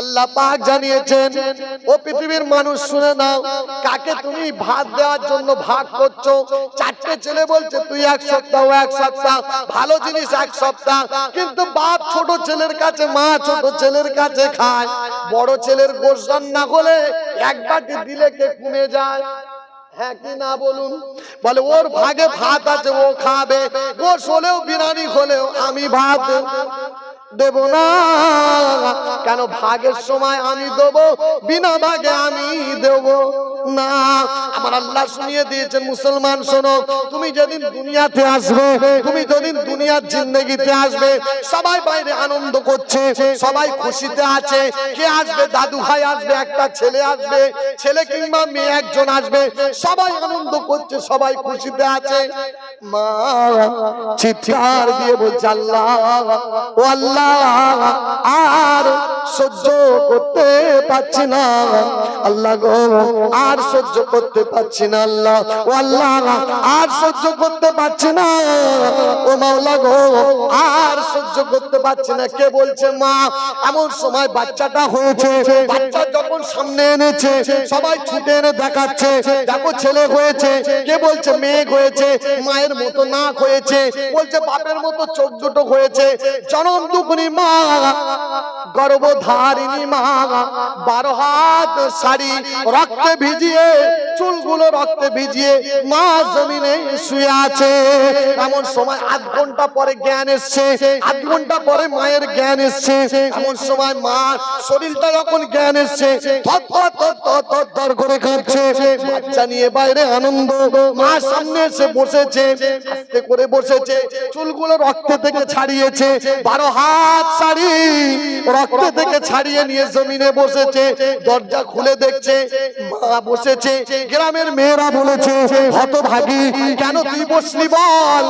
আল্লাহ পাক জানিয়েছেন, ও পৃথিবীর মানুষ, শুনে নাও, কাকে তুমি ভাত দেওয়ার জন্য ভাগ করছ? চারটে ছেলে বলছে, তুই এক সপ্তাহ এক সপ্তাহ, ভালো জিনিস এক সপ্তাহ। কিন্তু বাপ ছোট ছেলের কাছে, মা ছোট ছেলের কাছে খায়। বড় ছেলের গোশ রান্না হলে এক বাটি দিলে কে কমে যায়? হ্যাঁ কি না বলুন? বলে, ওর ভাগে ভাত আছে, ও খাবে। দেব না। কেন ভাগের সময় আমি দেব? বিনা ভাগে আমি দেব না। আমার আল্লাহ শুনিয়ে দিয়েছেন, মুসলমান শোনো, তুমি যেদিন দুনিয়াতে আসবে, তুমি যেদিন দুনিয়ার জিন্দগিতে আসবে, সবাই বাইরে আনন্দ করছে, সবাই খুশিতে আছে। কে আসবে? দাদু ভাই আসবে, একটা ছেলে আসবে, ছেলে কিংবা মেয়ে একজন আসবে, সবাই আনন্দ করছে, সবাই খুশিতে আছে। মা, চিৎকার দিয়ে বলছে, আল্লাহ, ও আল্লাহ আর সহ্য করতে পারছি না। আল্লাহ গো, আর সহ্য করতে পারছি না আল্লাহ। ও আল্লাহ, আর সহ্য করতে পারছি না। ও মাওলা গো, আর সহ্য করতে পারছি না। কে বলছে, মা, এমন সময় বাচ্চাটা হয়েছে। বাচ্চা যখন সামনে এনেছে, সবাই ছুটে এনে দেখাচ্ছে। দেখো ছেলে হয়েছে। কে বলছে, মেয়ে হয়েছে। মায়ের মতো নাক হয়েছে। বলছে, বাপের মতো চোখ হয়েছে। জনম দুগুনি মা, গর্ভধারিণী মা, বারো হাত শাড়ি রক্তে ভিজিয়ে, চুলগুলো রক্তে ভিজিয়ে মা জমিনে শুয়ে আছে। এমন সময় আধ ঘণ্টা পরে জ্ঞান এসছে, আধ ঘণ্টা পরে মায়ের জ্ঞান এসছে। এমন সময় মা শরীরটা যখন জ্ঞান এসছে করে বাচ্চা নিয়ে বাইরে আনন্দ। মা সামনে এসে বসেছে করে বসেছে, চুলগুলো রক্তে থেকে ছাড়িয়েছে। বারো হাত শাড়ি রক্তে থেকে ছাড়িয়ে নিয়ে জমিনে বসেছে, দরজা খুলে দেখছে, মা বসেছে, গ্রামের মেয়েরা বলেছে, হতভাগী, কেন তুই বসলি বল?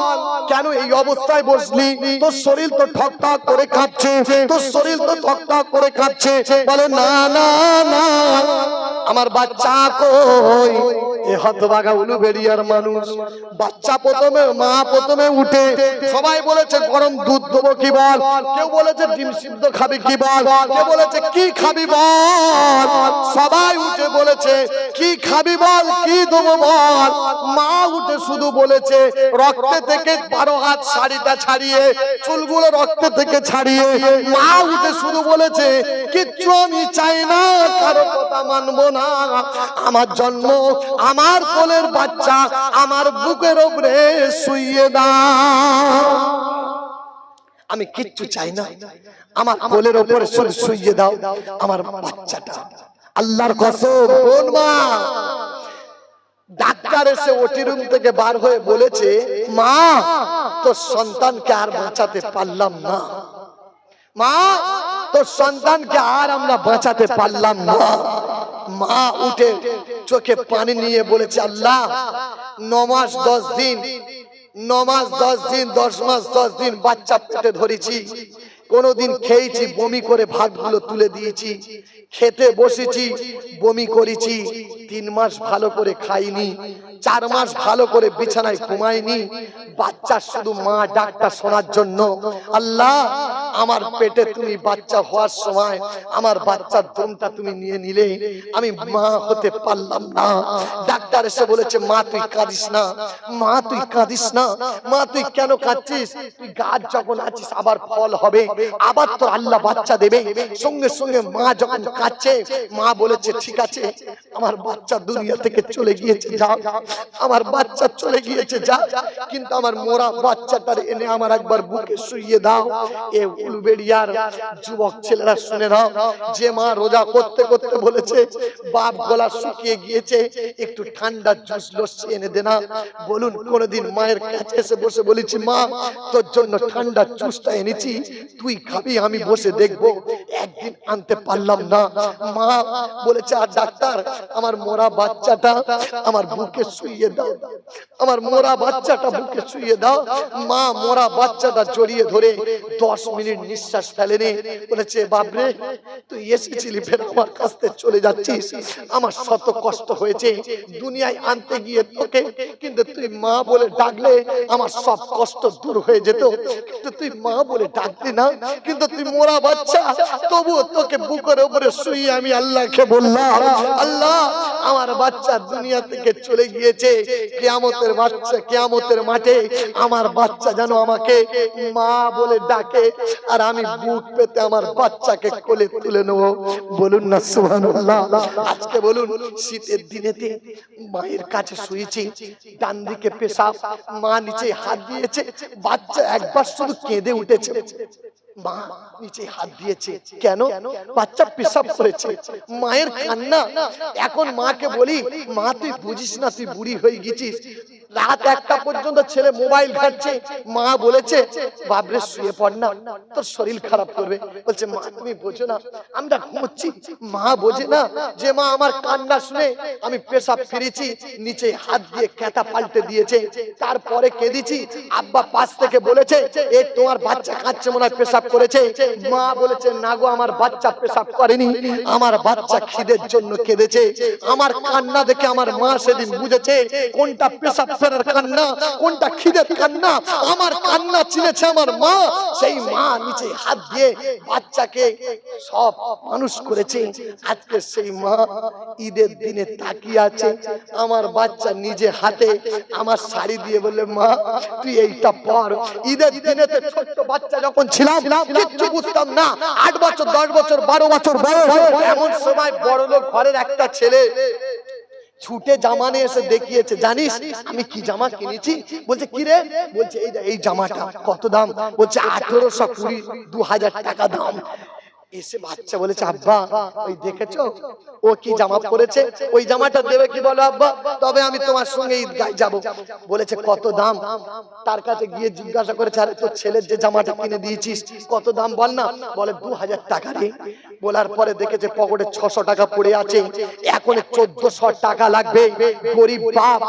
কেন এই অবস্থায় বসলি? তোর শরীর তো ঠক ঠক করে কাঁপছে, তোর শরীর তো ঠক ঠক করে কাঁপছে। বলে, না না না, আমার বাচ্চা কই? এ হতভাগা উলুবেড়িয়ার মানুষ। বাচ্চা প্রথমে, মা প্রথমে উঠে, সবাই বলেছে, গরম দুধ দেবো কি বল? কেউ বলেছে ডিম সিদ্ধ খাবি কি বল? কেউ বলেছে, কি খাবি বল? সবাই উঠে বলেছে, কি খাবি বল? কি দেবো বল? মা উঠে শুধু বলেছে, রক্তে থেকে বারো হাত শাড়িটা ছাড়িয়ে, চুলগুলো রক্তে থেকে ছাড়িয়ে। মা উঠে শুধু বলেছে, কিচ্ছু আমি চাই না, কারও কথা মানবো না। আমার জন্ম আমার কোলের বাচ্চা, আমার বুকের উপরে শুইয়ে দাও। আমি কিচ্ছু চাই না। আমার কোলের ওপরে শুধু শুইয়ে দাও আমার বাচ্চাটা। আল্লাহর কসম কোন মা ডাক্তার এসে ওটি রুম থেকে বার হয়ে বলেছে মা তোর সন্তানকে আর বাঁচাতে পারলাম না। মা তোর সন্তানকে আর আমরা বাঁচাতে পারলাম না। মা উঠে চোখে পানি নিয়ে বলেছে আল্লাহ ন মাস দশ দিন ন মাস, দশ দিন, দশ মাস, দশ দিন বাচ্চা পেটে ধরেছি। কোনোদিন খেয়েছি, বমি করে ভাতগুলো তুলে দিয়েছি। খেতে বসেছি, বমি করেছি। তিন মাস ভালো করে খাইনি। চার মাস ভালো করে বিছানায় ঘুমাইনি বাচ্চা শুধু মা ডাক্তার শোনার জন্য। আল্লাহ, আমার পেটে তুমি বাচ্চা হওয়ার সময় আমার বাচ্চার দমটা তুমি নিয়ে নিলে। আমি মা হতে পারলাম না। ডাক্তার এসে বলেছে, মা, তুই কাঁদিস না। মা, তুই কাঁদিস না। মা, তুই কেন কাঁদছিস? তুই গাছ যখন আছিস, আবার ফল হবে। আবার তোর আল্লাহ বাচ্চা দেবে। সঙ্গে সঙ্গে মা যখন কাঁদছে, মা বলেছে, ঠিক আছে, আমার বাচ্চা দুনিয়া থেকে চলে গিয়েছে যা আমার বাচ্চা চলে গিয়েছে, যা। কিন্তু আমার মোরা বাচ্চাটার এনে আমার একবার বুকে শুইয়ে দাও। এ উলবেড়িয়ার যুবক ছেলেরা, শুনে দাও যে মা রোজা করতে করতে বলেছে, বাপ গলা শুকিয়ে গিয়েছে, একটু ঠান্ডা জুস লস্যি এনে দে না। বলুন, কোনদিন মায়ের কাছে এসে বসে বলেছি, মা, তোর জন্য ঠান্ডা জুসটা এনেছি, তুই খাবি, আমি বসে দেখব। একদিন আনতে পারলাম না। মা বলেছে, আর ডাক্তার, আমার মোরা বাচ্চাটা আমার বুকে শুইয়ে দাও। আমার মোরা বাচ্চাটা বুকে শুইয়ে দাও। মা মোরা বাচ্চাটা জড়িয়ে ধরে দশ মিনিট নিঃশ্বাস ফেলেনি। বলেছে বাবরে তুই এসেছিলি ফের আমার কাছ থেকে চলে যাচ্ছিস। আমার শত কষ্ট হয়েছে। দুনিয়ায় আনতে গিয়ে তোকে কিন্তু তুই মা বলে ডাকলে আমার সব কষ্ট দূর হয়ে যেত। কিন্তু তুই মা বলে ডাকলি না। কিন্তু তুই মোরা বাচ্চা। তবু তোকে বুকের উপরে শুয়ে আমি আল্লাহকে বললাম। আল্লাহ আমার বাচ্চা দুনিয়া থেকে চলে গিয়েছে কিয়ামতের বাচ্চা, কিয়ামতের মাঠে আমার বাচ্চা যেন আমাকে মা বলে ডাকে আর আমি বুক পেতে আমার বাচ্চাকে কোলে তুলে নেব। বলুন না, সুবহানাল্লাহ। আজকে বলুন, শীতের দিনেতে মায়ের কাছে শুয়েছি ডান দিকে পেশাব, মা নিচে হাত দিয়েছে, বাচ্চা একবার শুধু কেঁদে উঠেছে। মা নিচে হাত দিয়েছে। কেন? বাচ্চা পেশাব করেছে। মায়ের কান্না। এখন মাকে বলি মা তুই বুঝিস না তুই বুড়ি হয়ে গেছিস। রাত একটা পর্যন্ত ছেলে মোবাইল ঘাটছে, মা বলেছে বাবরে শুয়ে পড় না, তোর শরীর খারাপ করবে। বলছে, মা, তুমি বোঝো না, আমরা ঘুমোচ্ছি। মা বোঝে না যে, মা, আমার কান্না শুনে আমি পেশাব ফিরেছি, নিচে হাত দিয়ে কেটা পাল্টে দিয়েছে, তারপরে কেঁদেছি। আব্বা পাশ থেকে বলেছে, এ, তোমার বাচ্চা কাঁদছে মনে হয় পেশাব করেছে। মা বলেছে, না গো, আমার বাচ্চা পেশাব করেনি, আমার বাচ্চা খিদের জন্য কেঁদেছে। আমার কান্না দেখে আমার মা সেদিন বুঝেছে, কোনটা পেশাব ফেরার কান্না, কোনটা খিদের কান্না? আমার কান্না চিনেছে আমার মা। সেই মা নিচে হাত দিয়ে বাচ্চাকে সব মানুষ করেছে। আজকে সেই মা ঈদের দিনে তাকিয়ে আছে। আমার বাচ্চা নিজে হাতে আমার শাড়ি দিয়ে বলে মা, তুই এইটা পর। ঈদের দিনেতে ছোট্ট বাচ্চা যখন ছিলাম, কিচ্ছু বুঝতাম না। আট বছর, দশ বছর, বারো বছর বয়স। এমন সময় বড় লোক ঘরের একটা ছেলে ছুটে জামা নিয়ে এসে দেখিয়েছে, জানিস আমি কি জামা কিনেছি? বলছে, কি রে? বলছে, এই এই জামাটা, কত দাম? বলছে, আঠেরোশো কুড়ি দু হাজার টাকা দাম। এসে বাচ্চা বলেছে আব্বা ওই দেখেছ? ও কি জামা পরেছে? ওই জামাটা দেবে কি বলো আব্বা? তবে আমি তোমার সঙ্গে ঈদগায় যাব। বলেছে কত দাম? তার কাছে গিয়ে জিজ্ঞাসা করেছে আরে তোর ছেলের যে জামাটা কিনে দিয়েছিস কত দাম বল না? বলে দু হাজার টাকা রে। বলার পরে দেখেছে পকেটে ছশো টাকা পড়ে আছে। এখন চোদ্দশো টাকা লাগবে। গরিব বাপ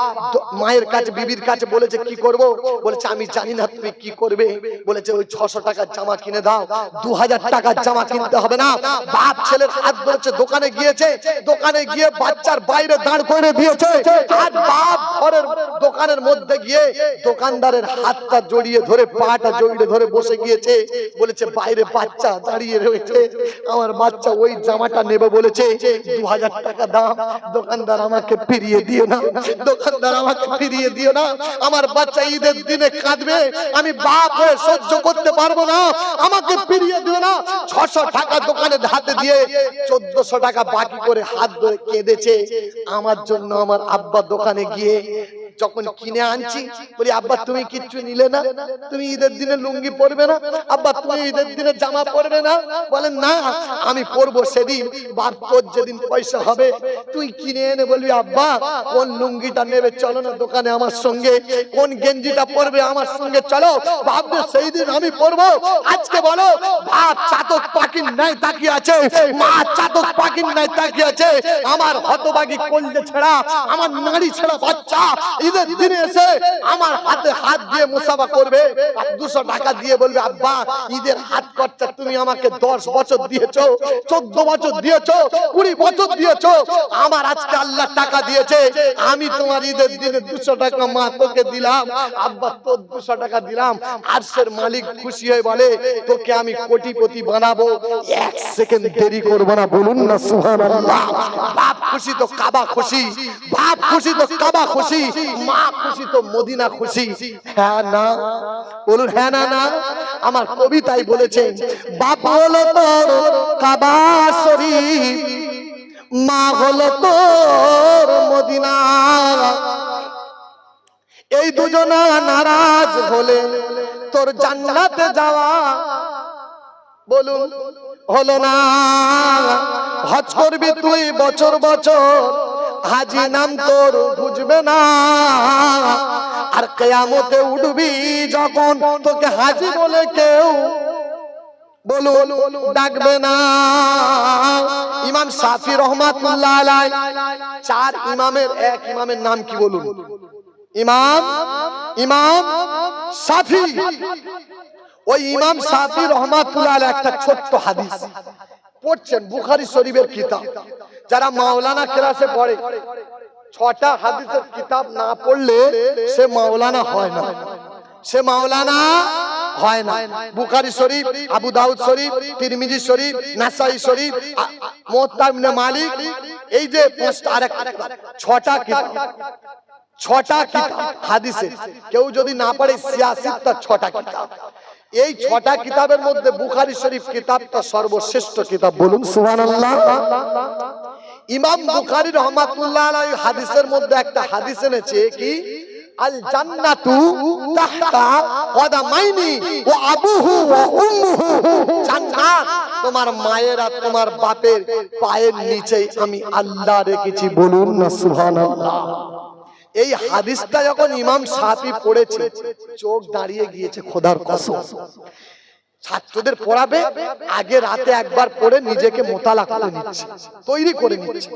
মায়ের কাছে বিবির কাছে বলেছে কি করব? বলেছে আমি জানি না তুমি কি করবে। বলেছে ওই ছশো টাকার জামা কিনে দাও। দু হাজার টাকার জামা কিনতে হবে না। বাপ ছেলের হাত ধরেছে দোকানে গিয়েছে, দোকানে গিয়ে বাচ্চার বাইরে দাঁড় করে দিয়েছে। আর বাপ ঘরের দোকানের মধ্যে গিয়ে দোকানদারের হাতটা জড়িয়ে ধরে, পাটা জড়িয়ে ধরে বসে গিয়েছে। বলেছে, বাইরে বাচ্চা দাঁড়িয়ে রয়েছে। আমার বাচ্চা ওই জামাটা নেবে বলেছে। দু হাজার টাকা দাম দোকানদার আমাকে ফিরিয়ে দিও না। দোকানদার আমাকে ফিরিয়ে দিও না। আমার বাচ্চা ঈদের দিনে কাঁদবে। আমি বাপ হয়ে সহ্য করতে পারব না। আমাকে ফিরিয়ে দিও না। ছশো টাকা দোকানে হাতে দিয়ে চোদ্দশো টাকা বাকি করে হাত ধরে কেঁদেছে। আমার জন্য আমার আব্বা দোকানে গিয়ে যখন কিনে আনছি বলি আব্বা তুমি কিচ্ছু নিলে না তুমি ঈদের দিনে লুঙ্গি পরবে না আব্বা তুমি ঈদের দিনে জামা পরবে না বলেন না আমি পরবো সেদিন বাপ তোর যেদিন পয়সা হবে তুই কিনে এনে বলবি আব্বা কোন লুঙ্গিটা নেবে চলো না দোকানে আমার সঙ্গে কোন গেঞ্জিটা পরবে আমার সঙ্গে চলো ভাববে সেই দিন আমি পরবো আজকে বলো বাপ চাতক পাখির নাই তাকিয়ে আছে মা চাতক পাখির নাই তাকিয়ে আছে আমার হতবাগি কলজে ছেড়া আমার নারী ছেড়া বাচ্চা ঈদের দিনে এসে আমার হাতে হাত দিয়ে মুসাফা করবে দুশো টাকা দিয়ে বলবে, আব্বা, ঈদের হাত খরচা তুমি আমাকে দশ বছর দিয়েছ, চোদ্দ বছর দিয়েছ, কুড়ি বছর দিয়েছ, আমার আজকে আল্লাহ টাকা দিয়েছে, আমি তোমার ঈদের দিনে দুশো টাকা মা তোকে দিলাম, আব্বা, তোর দুশো টাকা দিলাম। আরশের মালিক খুশি হয়ে বলে, তোকে আমি কোটিপতি বানাবো, এক সেকেন্ড দেরি করব না, বলুন না, সুবহানাল্লাহ। বাপ খুশি তো কাবা খুশি, বাপ খুশি তো কাবা খুশি মা খুশি তো মদিনা খুশি। হ্যাঁ না? বলুন হ্যাঁ না না? আমার কবিতায় বলেছে বাপ হলো তোর কাবা মা হলো তোর মদিনা। এই দুজনা নারাজ হলে তোর জান্নাতে যাওয়া বলুন, হলো না। হজ করবি তুই বছর বছর হাজি নাম তোর বুঝবে না। আর কেয়ামতে উঠবি যখন তোকে হাজি বলে কেউ চার এক নাম কি ইমাম ইমাম ওই ইমাম একটা ছোট্ট হাদিস। পড়ছেন বুখারি শরীফের কিতাব। যারা মাওলানা ক্লাসে পড়ে, ছটা হাদিসের কিতাব না পড়লে সে মাওলানা হয় না। সে মাওলানা হয় না। বুখারি শরীফ, আবু দাউদ শরীফ, তিরমিজি শরীফ, নাসাই শরীফ ইবনে মালিক, এই যে পাঁচটা আর একটা ছটা কিতাব ছটা কিতাব হাদিসে। কেউ যদি না পারে সিয়াসিতটা ছটা কিতাব। এই ছটা কিতাবের মধ্যে বুখারি শরীফ কিতাবটা সর্বশ্রেষ্ঠ কিতাব বলুন, সুবহানাল্লাহ। ইমাম বুখারী রহমাতুল্লাহ আলাইহি হাদিসের মধ্যে একটা হাদিস এনেছে কি? আল জান্নাতু তাহতা কদামাইনি ওয়া আবুহু ওয়া উম্মুহু। জান্নাত তোমার মায়ের আর তোমার বাপের পায়ের নিচেই আমি আল্লাহ রেখেছি বলুন না, সুবহানাল্লাহ। এই হাদিসটা যখন ইমাম সাফি পড়েছে, চোখ দাঁড়িয়ে গিয়েছে খোদার কসম। ছাত্রদের পড়াবে, আগে রাতে একবার পড়ে নিজেকে মোতালা করে নিচ্ছে, তৈরি করে নিচ্ছে।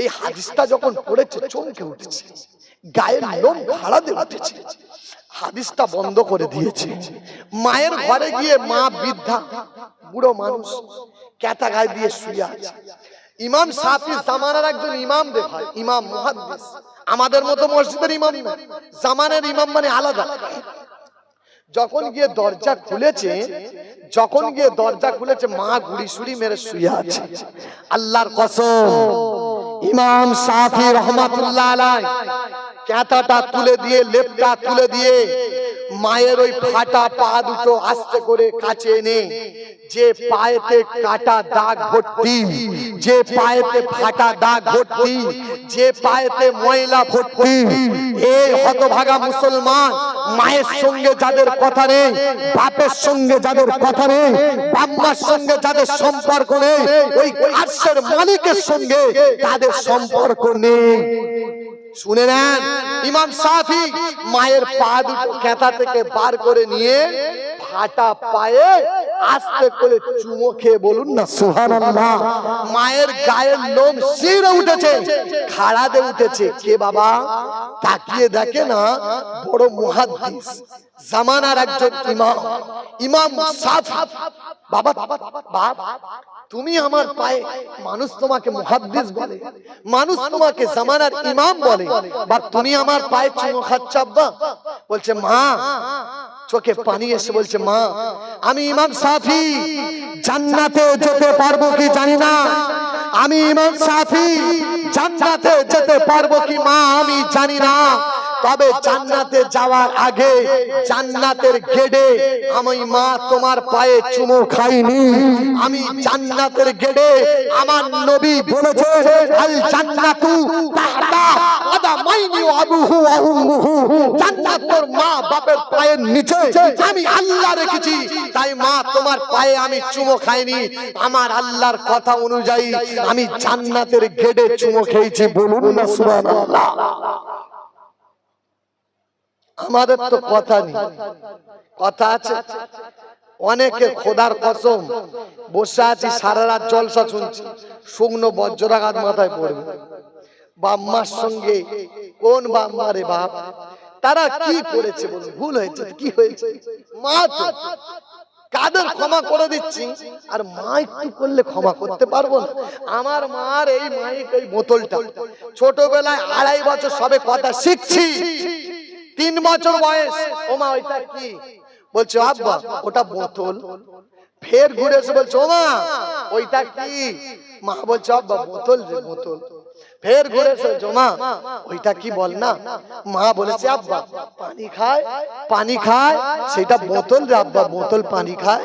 এই হাদিসটা যখন পড়েছে, চমকে উঠেছে, গায়ের লোম খাড়া দিয়ে উঠেছে। হাদিসটা বন্ধ করে দিয়েছে। মায়ের ঘরে গিয়ে মা বৃদ্ধা, বুড়ো মানুষ, ক্যাতা গায়ে দিয়ে শুয়ে আছে। ইমাম সাফি জামানার একজন ইমাম ভাই, ইমাম মুহাদ্দিস। আমাদের মতো মসজিদের ইমাম জামানের ইমাম মানে আলাদা। যখন গিয়ে দরজা খুলেছে, যখন গিয়ে দরজা খুলেছে, মা গুড়ি সুড়ি মেরে শুয়ে আছে। আল্লাহর কসম, ইমাম সাফি রহমাতুল্লাহ আলাই ক্যাঁথাটা তুলে দিয়ে, লেপটা তুলে দিয়ে মায়ের ওই ফাটা পা দুটো আস্তে করে কাছে এনে, যে পায়েতে কাটা দাগ ভর্তি, যে পায়েতে ফাটা দাগ ভর্তি, যে পায়েতে ময়লা ভর্তি এই হতভাগা মুসলমান, মায়ের সঙ্গে যাদের কথা নেই, বাপের সঙ্গে যাদের কথা নেই, বাম্মার সঙ্গে যাদের সম্পর্ক নেই, ওই আর্শের মালিকের সঙ্গে তাদের সম্পর্ক নেই। শুনে নেন, ইমাম সাফি মায়ের পা দুটো খেতা থেকে বার করে নিয়ে ফাটা পায়ে আস্তে করে চুমো খেয়ে বলুন না, সুবহানাল্লাহ। মায়ের গায়ের লোম শিরে উঠেছে, খাড়াতে উঠেছে। কে বাবা? তাকিয়ে দেখে না, বড় মুহাদ্দিস, জামানার একজন ইমাম। ইমাম সাফি। বাবা বাবা। তুমি আমার পায়ে মানুষ তোমাকে মুহাদ্দিস বলে মানুষ তোমাকে জামানার ইমাম বলে বা তুমি আমার পায়ে চুমো খাচ্ছ আব্বা বলছে মা চোখে পানি এসে বলছে মা আমি ইমাম সাফি জান্নাতে যেতে পারব কি জানি না। আমি ইমাম সাফি জান্নাতে যেতে পারব কি মা আমি জানি না। তবে জান্নাতে যাওয়ার আগে জান্নাতের গেটে আমি মা তোমার পায়ে চুমো খাইনি। আমি জান্নাতের গেটে আমার নবী বলেছে, আল জান্নাতু তাহতা আদামাইনি ওয়া আবুহু উম্মুহু জান্নাত তোর মা বাপের পায়ের নিচে আমি আল্লাহ রেখেছি, তাই মা তোমার পায়ে আমি চুমো খাইনি। আমার আল্লাহর কথা অনুযায়ী আমি জান্নাতের গেটে চুমো খেয়েছি, বলুন না সুবহানাল্লাহ। আমাদের তো কথা নেই। কথা আছে। অনেকে খোদার কসম, বসে আছি, সারা রাত জলসা শুনছি, শুকনো বজ্রাঘাত মাথায় পড়বে। বাম্মার সঙ্গে কোন বাম্মা রে বাপ? তারা কি করেছে বলুন? ভুল হয়েছে কি হয়েছে? মা তো। কাদের ক্ষমা করে দিচ্ছি? আর মা একটু করলে ক্ষমা করতে পারব না। আমার মার এই মাইক এই বোতলটা। ছোটবেলায় আড়াই বছর সবে কথা শিখছি। তিন বছর বয়স। ও মা ওইটা কি? বলছে আব্বা ওটা বোতল। ফের ঘুরে এসে বলছে ও মা ওইটা কি? মা বলছে আব্বা বোতল যে বোতল। ফের ঘুরে এসে বলছে, "ও মা ওইটা কি বল না? মা বলেছে আব্বা পানি খায় পানি খায় সেটা বোতল রে আব্বা বোতল পানি খায়।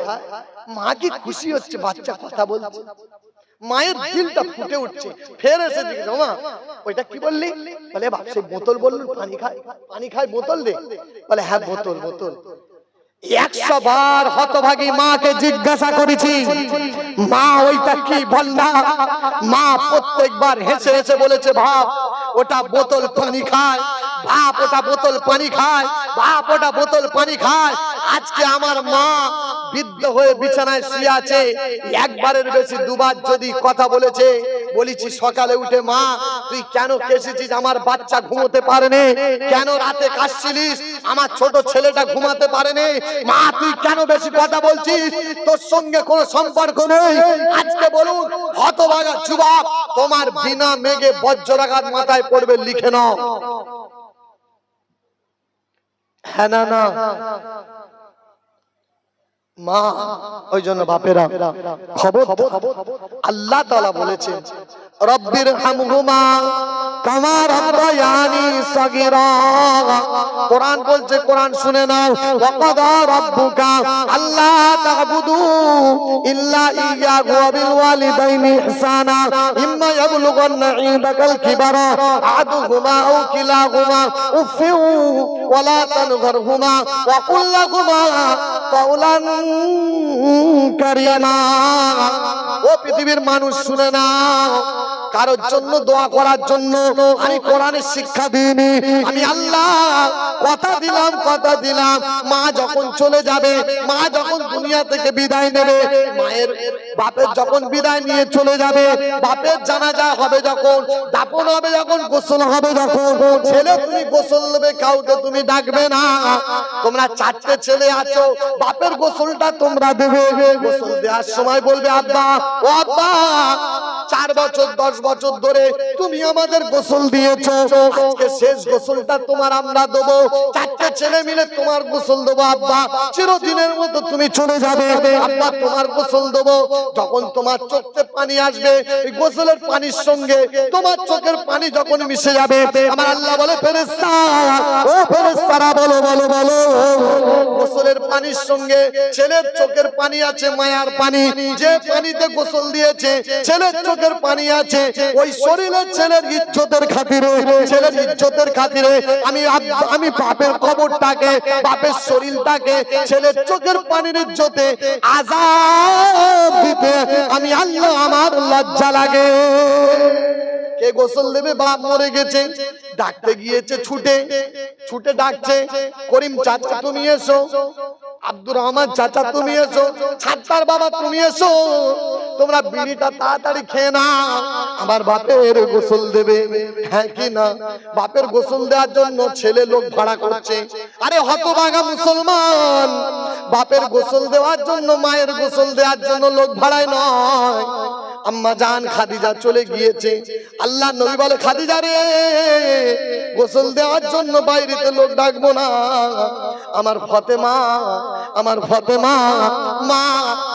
মা কি খুশি হচ্ছে বাচ্চা কথা বলছে। মায়ের দিলটা ফুটে উঠছে। ফের এসে দিকে মা ওইটা কি বললি? বলে, বাপ সেই বোতল বললুন, পানি খায় পানি খায় বোতল দে। বলে হ্যাঁ বোতল বোতল। একশো বার হতভাগী মাকে জিজ্ঞাসা করেছি, মা, ওইটা কি বল মা প্রত্যেকবার হেসে হেসে বলেছে ভাব ওটা বোতল পানি খায়। বাপ, ওটা বোতল পানি খায়। বাপ, ওটা বোতল পানি খায়। আজকে আমার মা বৃদ্ধ হয়ে বিছানায় শুয়ে আছে। একবারের বেশি দুবার যদি কথা বলেছে, বলেছি সকালে উঠে, মা, তুই কেন কেসেছিস আমার বাচ্চা ঘুমোতে পারেনি। কেন রাতে কাশছিলিস? আমার ছোট ছেলেটা ঘুমাতে পারেনি। মা, তুই কেন বেশি কথা বলছিস? তোর সঙ্গে কোনো সম্পর্ক নেই। আজকে বলুন, হতভাগা যুবক, তোমার বিনা মেঘে বজ্রাঘাত মাথায় পড়বে, লিখে নাও। হ্যাঁ না না। মা ওই জন্য বাপেরা খবর আল্লাহ তালা বলেছেন রব্বির হামহুমা, কামা রাব্বায়ানি সাগীরা। কোরআন বলছে, কোরআন শুনে নাও, ওয়াকাদা রাব্বুকা আল্লা তা'বুদু ইল্লা ইয়্যাহু ওয়া বিল ওয়ালিদাইনি ইহসানা। ইম্মা ইয়াবলুগান্না ইনদাকাল কিবারা, আহাদুহুমা আও কিলাহুমা উফিউ ওয়া লা তানহারহুমা ওয়া কুল লাহুমা কাওলান কারীমা। ও পৃথিবীর মানুষ শুনে নাও কারোর জন্য দোয়া করার জন্য আমি কোরআনের শিক্ষা দিইনি। আমি আল্লাহ, কথা দিলাম কথা দিলাম। মা যখন চলে যাবে, মা যখন দুনিয়া থেকে বিদায় নেবে, মায়ের বাপের যখন বিদায় নিয়ে চলে যাবে, বাপের জানাজা হবে যখন দাপন হবে যখন, গোসল হবে যখন, ছেলে তুমি গোসল নেবে, কাউকে তুমি ডাকবে না। তোমরা চারটে ছেলে আছো, বাপের গোসলটা তোমরা দেবে। গোসল দেওয়ার সময় বলবে, আব্বা, ও আব্বা চার বছর, দশ বছর ধরে তুমি আমাদের গোসল দিয়েছ। আজকে শেষ গোসলটা তোমার আমরা দেবো। চারটে ছেলে মিলে তোমার গোসল দেবো, আব্বা। চিরদিনের মতো তুমি চলে যাবে। আব্বা, তোমার গোসল দেবো। যখন তোমার চোখে পানি আসবে গোসলের পানির সঙ্গে তোমার চোখের পানি যখন মিশে যাবে, আমার আল্লাহ বলে ফেরেস্তা ও ফেরেস্তারা বলো বলো বলো। গোসলের পানির সঙ্গে ছেলের চোখের পানি আছে, মায়ার পানি। যে পানিতে গোসল দিয়েছে, ছেলের চোখের পানি আছে, ওই শরীরের ছেলের ইজ্জতের খাতিরে, ছেলের ইজ্জতের খাতিরে আমি আমি বাপের কবরটাকে, বাপের শরীরটাকে, ছেলের চোখের পানির ইজ্জতে আজাব দিতে আমি আল্লাহ আমার লজ্জা লাগে। কে গোসল দেবে? বাপ মরে গেছে। ডাকতে গিয়েছে, ছুটে। ছুটে ডাকছে, করিম চাচা তুমি এসো। আব্দুর রহমান চাচা, তুমি এসো। ছাত্তার বাবা, তুমি এসো। তোমরা বিড়িটা তাড়াতাড়ি খেয়ে না আমার বাপের গোসল দেবে। হ্যাঁ কি না? বাপের গোসল দেওয়ার জন্য ছেলে লোক ভাড়া করছে। আরে হতভাগা মুসলমান। বাপের গোসল দেওয়ার জন্য, মায়ের গোসল দেওয়ার জন্য লোক ভাড়ায় নয়। আম্মা জান খাদিজা চলে গিয়েছে। আল্লাহ নবী বলে, খাদিজা রে, গোসল দেওয়ার জন্য বাইরেতে লোক ডাকবো না। আমার ফতেমা আমার ফতেমা, মা,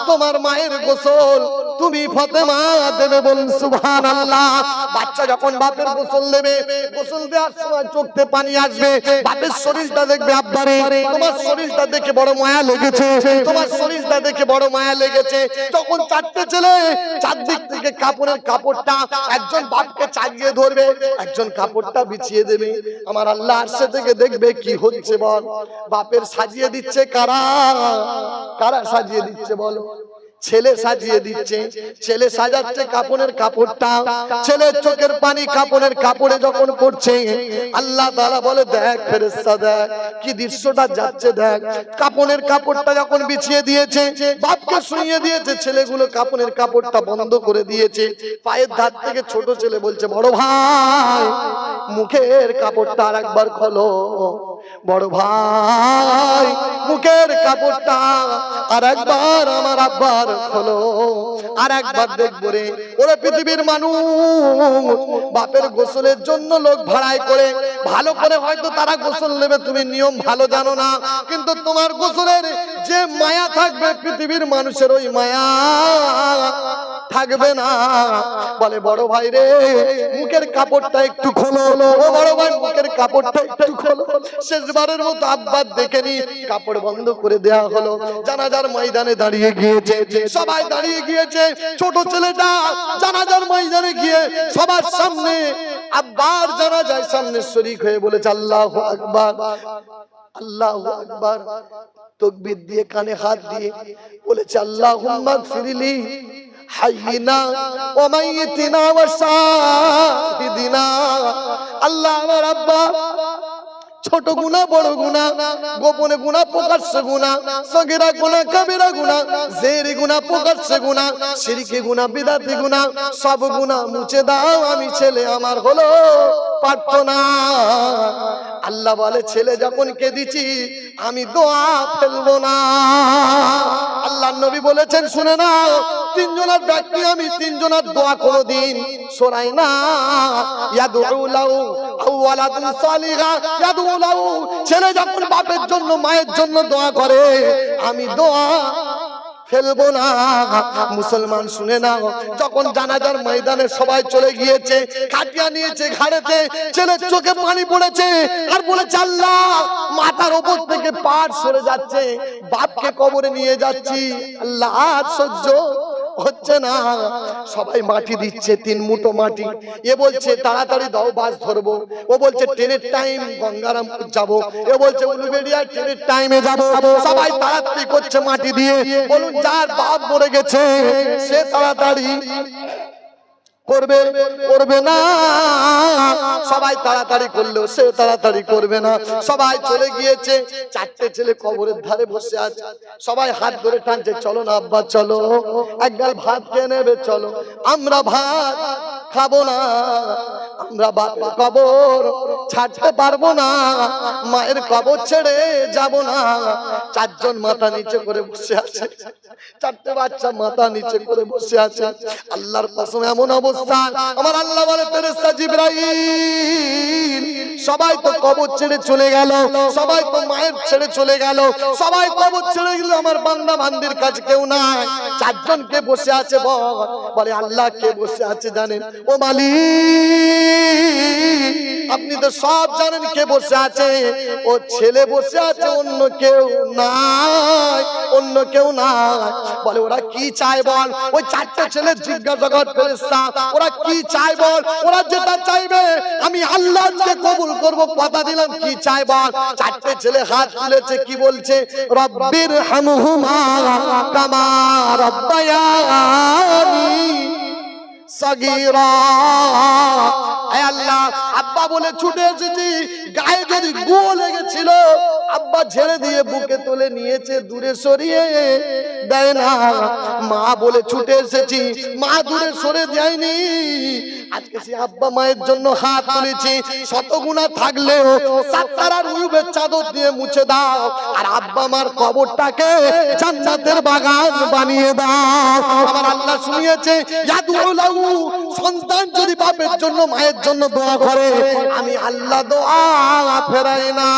তোমার মায়ের গোসল তুমি ফতেমা দেবে বলুন সুবহান আল্লাহ বাচ্চা যখন বাপের গোসল দেবে, গোসল দেওয়ার সময় চোখতে পানি আসবে, বাপের শরীরটা দেখবে আব্বারে তোমার শরীরটা দেখে বড় মায়া লেগেছে, তোমার শরীরটা দেখে বড় মায়া লেগেছে। চারটে ছেলে, চারদিক থেকে কাপড়ের কাপড়টা একজন বাপকে চাগিয়ে ধরবে, একজন কাপড়টা বিছিয়ে দেবে। আমার আল্লাহ আরশে থেকে দেখবে কি হচ্ছে বল। বাপের সাজিয়ে দিচ্ছে কারা? কারা সাজিয়ে দিচ্ছে বলো? ছেলে সাজিয়ে দিচ্ছে। ছেলে সাজাচ্ছে কাপড়ের কাপড়টা। ছেলের চোখের পানি কাপড়ের কাপড়ে যখন পড়ছে, আল্লাহ বলে, দেখ ফেরেশতা, দেখ, কি দৃশ্যটা যাচ্ছে, দেখ। কাপড়ের কাপড়টা যখন বিছিয়ে দিয়েছে, বাপকে শুইয়ে দিয়েছে, ছেলেগুলো কাপড়ের কাপড়টা বন্ধ করে দিয়েছে। পায়ের ধার থেকে ছোট ছেলে বলছে, বড় ভাই, মুখের কাপড়টা আর একবার খোলো। বড় ভাই, মুখের কাপড়টা আর একবার আমার আব্বার খোলো আর একবার দেখব রে। ওরে পৃথিবীর মানুষ, বাপের গোসলের জন্য লোক ভাড়ায় করে, ভালো করে হয়তো তারা গোসল নেবে, তুমি নিয়ম ভালো জানো না। কিন্তু তোমার গোসলের যে মায়া থাকবে, পৃথিবীর মানুষের ওই মায়া থাকবে না। বলে, বড় ভাই রে, মুখের কাপড়টা একটু খোলো। বড় ভাই, মুখের কাপড়টা একটু খোলো। শেষবারের মতো আব্বার দেখে নি, কাপড় বন্ধ করে দেয়া হলো। জানাজার ময়দানে দাঁড়িয়ে গিয়েছে, সবাই দাঁড়িয়ে গিয়েছে। ছোট ছেলেটা জানাজার ময়দানে গিয়ে সবার সামনে আব্বার জানাজার সামনে শরীক হয়ে বলেছে, আল্লাহ আকবার আল্লাহ আকবার। তকবির দিয়ে কানে হাত দিয়ে বলেছে আল্লাহ ফিরিলি আল্লাহ আমার আব্বা ছোট গুণা, বড় গুণা, গোপনে গুণা, প্রকাশ্য গুণা সগেরা গুণা, কাবেরা গুণা, জেরি গুণা, প্রকাশ্য গুণা শিরিকে গুণা, বিদাতি গুণা, সব গুণা মুছে দাও আমি ছেলে আমার হলো পারতো না আল্লাহ বলে, ছেলে যখন কেঁদিছি, আমি দোয়া ফেলব না। আল্লাহ নবী বলেছেন, শুনে না তিনজনের ব্যক্তি আমি তিনজনের দোয়া কোনোদিন শোনাই না। ইয়াদউ লাহু ছেলে যখন বাপের জন্য, মায়ের জন্য দোয়া করে, আমি দোয়া ফেলব না। মুসলমান, শুনে না যখন জানাজার ময়দানে সবাই চলে গিয়েছে, খাটিয়া নিয়েছে ঘাড়েতে, ছেলের চোখে পানি পড়েছে আর বলেছে, আল্লাহ, মাথার ওপর থেকে পাট সরে যাচ্ছে, বাপকে কবরে নিয়ে যাচ্ছি। আল্লাহ সহ্য হচ্ছে না। সবাই মাটি দিচ্ছে, তিন মুঠো মাটি। এ বলছে, তাড়াতাড়ি দাও, বাস ধরবো। ও বলছে, ট্রেনের টাইম গঙ্গারামপুর যাব। এ বলছে উলুবেড়িয়া ট্রেনের টাইমে যাব। সবাই তাড়াতাড়ি করছে মাটি দিয়ে। বলুন, যার বাপ পড়ে গেছে, সে তাড়াতাড়ি করবে করবে না। সবাই তাড়াতাড়ি করলেও সে তাড়াতাড়ি করবে না। সবাই চলে গিয়েছে, চারটে ছেলে কবরের ধারে বসে আছে। সবাই হাত ধরে টানছে, চলো না আব্বা, চলো। একগাল ভাত খেয়ে নেবে, চলো। আমরা ভাত খাব না, আমরা বাপের কবর ছাড়তে পারব না, মায়ের কবর ছেড়ে যাব না। চারজন মাথা নিচে করে বসে আছে। চারটে বাচ্চা মাথা নিচে করে বসে আছে। আল্লাহর কসম এমন অবস্থা আমার আল্লাহ বলে, ফেরেশতা জিবরাইল, সবাই তো কবর ছেড়ে চলে গেল, সবাই তো মায়ের ছেড়ে চলে গেল, সবাই কবর ছেড়ে গেল, আমার বান্দা বান্দির কাছে কেউ নাই। চারজন কে বসে আছে বলে আল্লাহ কে বসে আছে জানেন? ও মালিক, আপনি তো সব জানেন কে বসে আছে। ও ছেলে বসে আছে, অন্য কেউ নাই, অন্য কেউ নাই। বলে, ওরা কি চায় বল? ওই চারটা ছেলে জিজ্ঞাসা কর ফেরেশতা ওরা কি চাই বল? ওরা যেটা চাইবে, আমি আল্লাহ কবুল করব। কথা দিলাম, কি চাই বল? চারটে ছেলে হাত তুলেছে, কি বলছে? রব্বির হামহুমা সগীরা। আল্লাহ আব্বা বলে ছুটে এসেছি। গায়ে যদি গো লেগেছিল, আব্বা ছেড়ে দিয়ে বুকে তুলে নিয়েছে দূরে সরিয়ে। দেয় না, মা বলে ছুটে এসেছি। মা দূরে সরে যায়নি। আজকে সে আব্বা মায়ের জন্য হাত তুলেছি। শত গুণা থাকলেও উয়ুবের চাদর দিয়ে মুছে দাও। আর আব্বা মার কবরটাকে বাগান বানিয়ে দাও। আমার আল্লাহ শুনিয়েছে ইয়াদুলাহু সন্তান যদি বাপের জন্য, মায়ের জন্য দোয়া করে আমি আল্লাহ দোয়া ফেরাই না।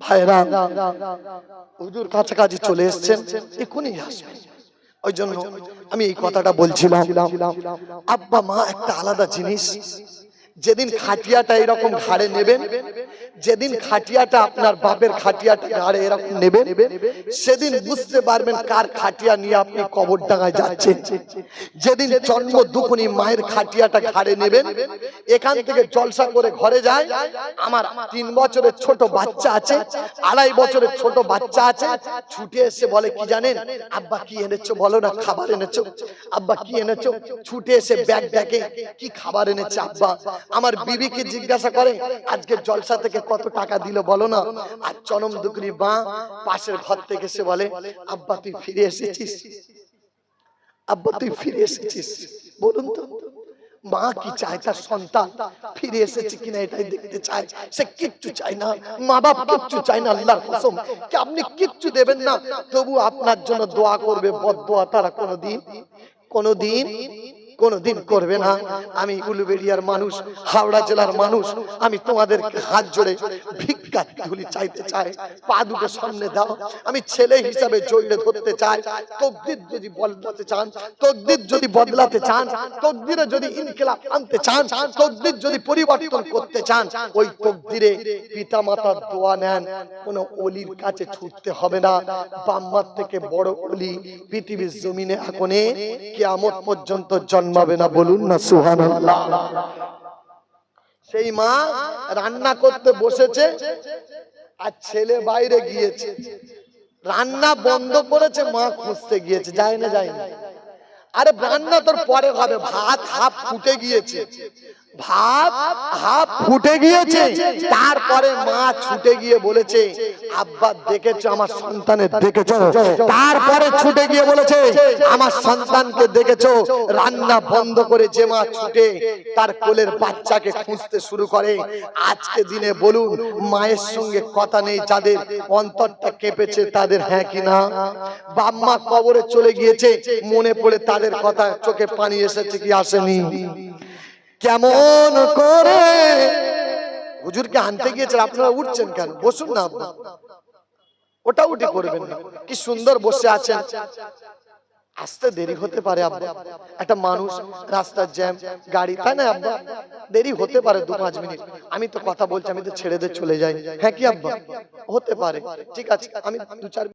ভাইরা হুজুর কাছাকাছি চলে এসছেন এখনই আসবেন। ওই জন্য আমি এই কথাটা বলছিলাম আব্বা মা একটা আলাদা জিনিস যেদিন খাটিয়াটা এরকম ঘাড়ে নেবেন, যেদিন খাটিয়াটা আপনার বাপের খাটিয়াটা ঘাড়ে এরকম নেবেন, সেদিন বুঝতে পারবেন কার খাটিয়া নিয়ে আপনি কবর ডাঙায় যাচ্ছেন। যেদিন জন্ম দুকুনি মায়ের খাটিয়াটা ঘাড়ে নেবেন, এখান থেকে জলসা করে ঘরে যায়। আমার তিন বছরের ছোট বাচ্চা আছে, আড়াই বছরের ছোট বাচ্চা আছে, ছুটে এসে বলে, কি জানেন, আব্বা কি এনেছো বলো না, খাবার এনেছো? আব্বা, কি এনেছো? ছুটে এসে ব্যাগ ব্যাগে কি খাবার এনেছে আব্বা? আমার বিবিকে জিজ্ঞাসা করে, আজকে জলসা থেকে কত টাকা দিল বলো না? আর চনম দুকরি বা পাশের ঘর থেকে সে বলে, আব্বা, তুই ফিরে এসেছিস? আব্বা, তুই ফিরে এসেছিস? বলুন তো, মা কি চায় তার সন্তান? ফিরে এসেছে কিনা এটাই দেখতে চায়। সে কিচ্ছু চায় না। মা বাপ কিচ্ছু চায় না, আল্লাহর কসম। কি আপনি কিচ্ছু দেবেন না। তবু আপনার জন্য দোয়া করবে বদদোয়া তারা কোনোদিন কোনোদিন কোনোদিন করবে না। আমি উলুবেড়িয়ার মানুষ, হাওড়া জেলার মানুষ। আমি তোমাদের হাত জোড়ে ভিক্ষা ধুলি চাইতে চাই। পা দুটো সামনে দাও। আমি ছেলে হিসাবে জড়িয়ে ধরতে চাই। তকদির যদি বদলাতে চান, তকদির যদি বদলাতে চান, তকদিরে যদি ইনকিলাব আনতে চান, তকদির যদি পরিবর্তন করতে চান, ওই তকদিরে পিতা মাতার দোয়া নেন। কোন অলির কাছে ছুটতে হবে না। বাম্মার থেকে বড় অলি পৃথিবীর জমিনে এখনে কিয়ামত পর্যন্ত জন্মাবে না বলুন না সুহান সেই মা রান্না করতে বসেছে আর ছেলে বাইরে গিয়েছে। রান্না বন্ধ করেছে, মা খুঁজতে গিয়েছে, যায় না যায় না। আরে রান্না তোর পরে হবে, ভাত হাফ ফুটে গিয়েছে। হাফ ফুটে গিয়েছে। তারপরে মা ছুটে গিয়ে বলেছে, আব্বা, দেখেছ আমার সন্তানের, দেখেছ? তারপরে ছুটে গিয়ে বলেছে, আমার সন্তানকে দেখেছ? রান্না বন্ধ করে যে মা ছুটে তার কোলের বাচ্চাকে খুঁজতে শুরু করে। আজকে দিনে বলুন, মায়ের সঙ্গে কথা নেই যাদের, অন্তরটা কেঁপেছে তাদের হ্যাঁ কিনা বাম্মা কবরে চলে গিয়েছে, মনে পড়ে তাদের কথা, চোখে পানি এসেছে কি আসেনি? কেমন করে? হুজুরকে আনতে গিয়েছে আপনারা উঠছেন কেন? বসুন না আপনারা ওটা উঠে করবেন না। কি সুন্দর বসে আছেন। আসতে দেরি হতে পারে আব্বা। একটা মানুষ, রাস্তার জ্যাম, গাড়ি, তাই না আব্বা? দেরি হতে পারে দু পাঁচ মিনিট। আমি তো কথা বলছি, আমি তো ছেড়ে দিয়ে চলে যাই। হ্যাঁ কি আব্বা? হতে পারে। ঠিক আছে, আমি দু চার